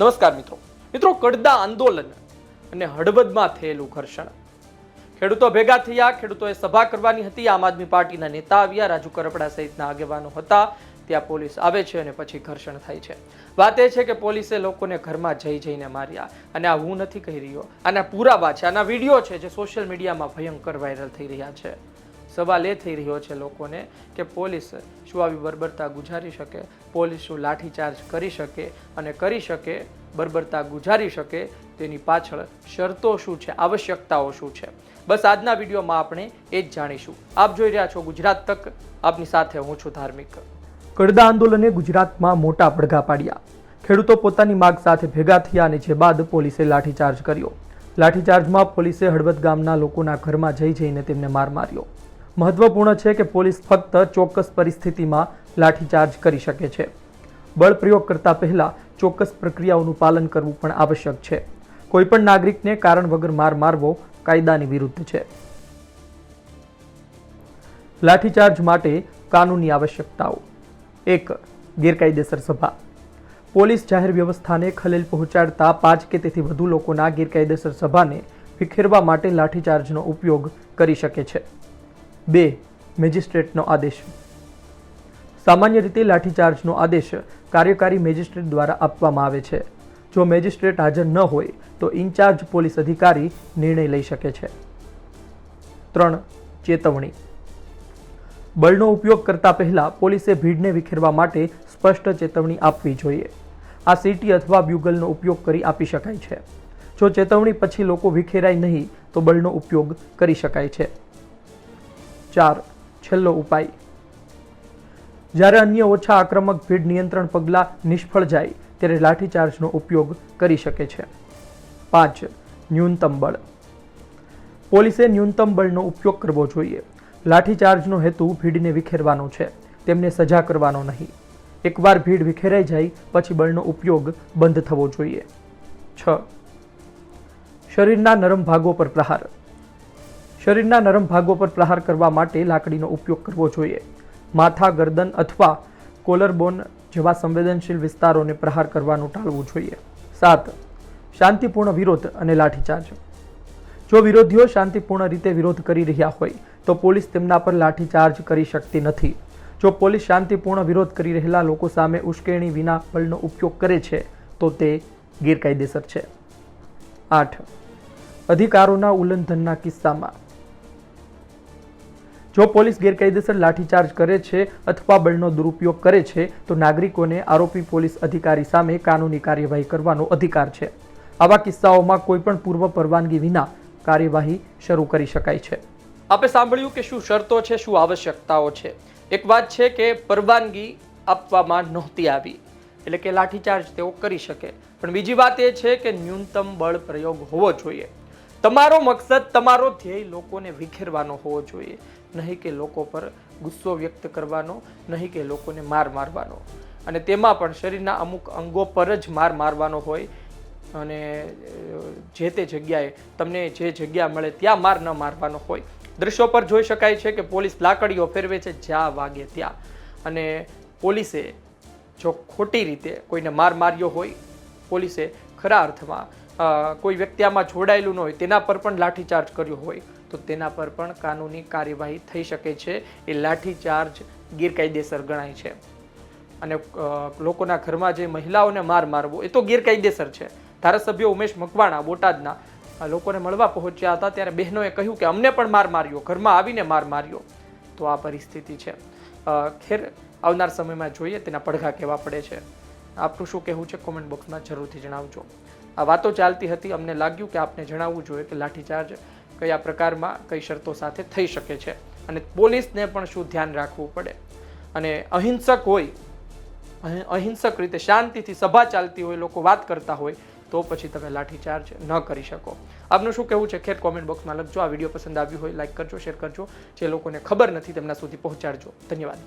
નમસ્કાર મિત્રો. મિત્રો, કડદા આંદોલન અને હળવદમાં થયેલું ઘર્ષણ. ખેડૂતો ભેગા થયા, ખેડૂતોએ સભા કરવાની હતી. આમ આદમી પાર્ટીના નેતા આવ્યા, રાજુ કરપડા સહિતના આગેવાનો હતા. ત્યાં પોલીસ આવે છે અને પછી ઘર્ષણ થાય છે. વાત એ છે કે પોલીસે લોકોને ઘરમાં જઈ જઈને માર્યા. અને આ હું નથી કહી રહ્યો. આના પુરાવા છે, આના વીડિયો છે જે સોશિયલ મીડિયામાં ભયંકર વાયરલ થઈ રહ્યા છે. સવાલ એ થઈ રહ્યો છે લોકોને કે પોલીસ શું આવી બર્બરતા ગુજારી શકે, પોલીસ શું લાઠીચાર્જ કરી શકે અને કરી શકે, બર્બરતા ગુજારી શકે, તેની પાછળ શરતો શું છે, આવશ્યકતાઓ શું છે? બસ આજના વિડીયોમાં આપણે એ જ જાણીશું. આપ જોઈ રહ્યા છો ગુજરાત તક, આપની સાથે હું છું ધાર્મિક. કડદા આંદોલને ગુજરાતમાં મોટા પડઘા પાડ્યા. ખેડૂતો પોતાની માગ સાથે ભેગા થયા અને જે બાદ પોલીસે લાઠીચાર્જ કર્યો. લાઠીચાર્જમાં પોલીસે હળવદ ગામના લોકોના ઘરમાં જઈ જઈને તેમને માર માર્યો. મહત્વપૂર્ણ છે કે પોલીસ ફક્ત ચોક્કસ પરિસ્થિતિમાં લાઠીચાર્જ કરી શકે છે. બળ પ્રયોગ કરતા પહેલા ચોક્કસ પ્રક્રિયાઓનું પાલન કરવું પણ આવશ્યક છે. કોઈપણ નાગરિકને કારણ વગર માર મારવો કાયદાની વિરુદ્ધ છે. લાઠીચાર્જ માટે કાનૂની આવશ્યકતાઓ. એક, ગેરકાયદેસર સભા. પોલીસ જાહેર વ્યવસ્થાને ખલેલ પહોંચાડતા પાંચ કે તેથી વધુ લોકોના ગેરકાયદેસર સભાને વિખેરવા માટે લાઠીચાર્જનો ઉપયોગ કરી શકે છે. બે મેજિસ્ટ્રેટનો આદેશ. સામાન્ય રીતે લાઠીચાર્જનો આદેશ કાર્યકારી મેજિસ્ટ્રેટ દ્વારા આપવામાં આવે છે. જો મેજિસ્ટ્રેટ હાજર ન હોય, તો ઇન્ચાર્જ પોલીસ અધિકારી નિર્ણય લઈ શકે છે. ત્રણ, ચેતવણી. બળનો ઉપયોગ કરતા પહેલા પોલીસે ભીડને વિખેરવા માટે સ્પષ્ટ ચેતવણી આપવી જોઈએ. આ સીટી અથવા બ્યુગલનો ઉપયોગ કરી આપી શકાય છે. જો ચેતવણી પછી લોકો વિખેરાય નહીં, તો બળનો ઉપયોગ કરી શકાય છે. ચાર, છેલ્લો ઉપાય. જ્યારે અન્ય ઓછા આક્રમક ભીડ નિયંત્રણ પગલાં નિષ્ફળ જાય, ત્યારે લાઠીચાર્જનો ઉપયોગ કરી શકે છે. પાંચ, ન્યૂનતમ બળ. પોલીસે ન્યૂનતમ બળનો ઉપયોગ કરવો જોઈએ. લાઠીચાર્જનો હેતુ ભીડને વિખેરવાનો છે, તેમને સજા કરવાનો નહીં. એકવાર ભીડ વિખેરાઈ જાય, પછી બળનો ઉપયોગ બંધ થવો જોઈએ. છ, શરીરના નરમ ભાગો પર પ્રહાર. શરીરના નરમ ભાગો પર પ્રહાર કરવા માટે લાકડીનો ઉપયોગ કરવો જોઈએ. માથા, ગરદન અથવા કોલરબોન જેવા સંવેદનશીલ વિસ્તારોને પ્રહાર કરવાનું ટાળવું જોઈએ. સાત, શાંતિપૂર્ણ વિરોધ અને લાઠીચાર્જ. જો વિરોધીઓ શાંતિપૂર્ણ રીતે વિરોધ કરી રહ્યા હોય, તો પોલીસ તેમના પર લાઠીચાર્જ કરી શકતી નથી. જો પોલીસ શાંતિપૂર્ણ વિરોધ કરી રહેલા લોકો સામે ઉશ્કેરણી વિના બળનો ઉપયોગ કરે છે, તો તે ગેરકાયદેસર છે. આઠ, અધિકારોના ઉલ્લંઘનના કિસ્સામાં. જો પોલીસ ગેરકાયદેસર લાઠીચાર્જ કરે છે અથવા બળનો દુરુપયોગ કરે છે, તો નાગરિકોને આરોપી પોલીસ અધિકારી સામે કાનૂની કાર્યવાહી કરવાનો અધિકાર છે. આવા કિસ્સાઓમાં કોઈપણ પૂર્વ પરવાનગી વિના કાર્યવાહી શરૂ કરી શકાય છે. આપણે સાંભળ્યું કે શું શરતો છે, શું આવશ્યકતાઓ છે? એક વાત છે કે પરવાનગી આપવામાં નહોતી આવી, એટલે કે લાઠીચાર્જ તેઓ કરી શકે. પણ બીજી વાત એ છે કે ન્યૂનતમ બળ પ્રયોગ હોવો જોઈએ. તમારો મકસદ, તમારો ધ્યેય લોકોને વિખેરવાનો હોવો જોઈએ. નહીં કે લોકો પર ગુસ્સો વ્યક્ત કરવાનો, નહીં કે લોકોને માર મારવાનો. અને તેમાં પણ શરીરના અમુક અંગો પર જ માર મારવાનો હોય. અને જે તે જગ્યાએ તમને જે જગ્યા મળે ત્યાં માર ન મારવાનો હોય. દ્રશ્યો પર જોઈ શકાય છે કે પોલીસ લાકડીઓ ફેરવે છે જ્યાં વાગે ત્યાં. અને પોલીસે જો ખોટી રીતે કોઈને માર માર્યો હોય, પોલીસે ખરા અર્થમાં કોઈ વ્યક્તિ આમાં જોડાયેલું ન હોય, તેના પર પણ લાઠીચાર્જ કર્યો હોય, તો તેના પર પણ કાનૂની કાર્યવાહી થઈ શકે છે. એ લાઠીચાર્જ ગેરકાયદેસર ગણાય છે. અને લોકોના ઘરમાં જે મહિલાઓને માર મારવો, એ તો ગેરકાયદેસર છે. ધારાસભ્ય ઉમેશ મકવાણા બોટાદના લોકોને મળવા પહોંચ્યા હતા ત્યારે બહેનોએ કહ્યું કે અમને પણ માર માર્યો, ઘરમાં આવીને માર માર્યો. તો આ પરિસ્થિતિ છે. ખેર આવનાર સમયમાં જોઈએ તેના પડઘા કેવા પડે છે. આપનું શું કહેવું છે કોમેન્ટ બોક્સમાં જરૂરથી જણાવજો. આ વાતો ચાલતી હતી, અમને લાગ્યું કે આપને જણાવવું જોઈએ કે લાઠીચાર્જ કયા પ્રકારમાં, કઈ શરતો સાથે થઈ શકે છે અને પોલીસને પણ શું ધ્યાન રાખવું પડે. અને અહિંસક હોય અહિંસક રીતે શાંતિથી સભા ચાલતી હોય, લોકો વાત કરતા હોય, તો પછી તમે લાઠીચાર્જ ન કરી શકો. આપનું શું કહેવું છે? ખેર કોમેન્ટ બોક્સમાં લખજો. આ વીડિયો પસંદ આવ્યું હોય લાઇક કરજો શેર કરજો. જે લોકોને ખબર નથી, તેમના સુધી પહોંચાડજો. ધન્યવાદ.